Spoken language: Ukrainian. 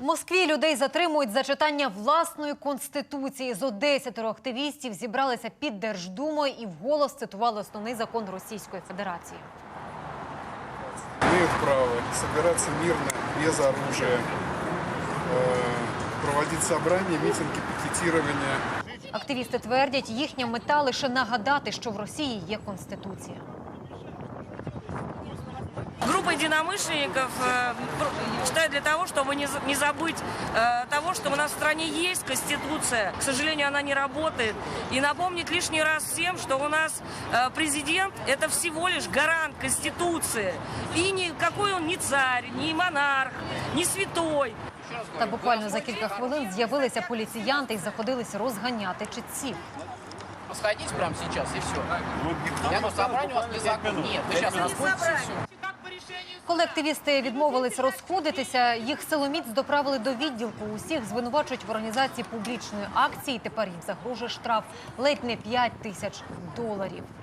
В Москві людей затримують за читання власної конституції. З 11 активістів зібралися під Держдумою і вголос цитували основний закон Російської Федерації. имеют право собираться мирно, без оружия, э, проводить собрания, митинги, пикетирования. Активісти твердять, їхня мета лише нагадати, що в Росії є конституція Группа единомышленников э, про- читает для того, чтобы не, за- не забыть э, того, что у нас в стране есть Конституция. К сожалению, она не работает. И напомнить лишний раз всем, что у нас э, президент – это всего лишь гарант Конституции. И никакой он не царь, не монарх, не святой. Та буквально за кілька хвилин з'явилися поліціянти і заходилися розганяти читців. Сходите прямо сейчас и все. Я на собрании у вас незаконно. Нет, вы сейчас расходитесь. Коли активісти відмовились розходитися, їх силоміць доправили до відділку. Усіх звинувачують в організації публічної акції. Тепер їм загрожує штраф ледь не 5 тисяч доларів.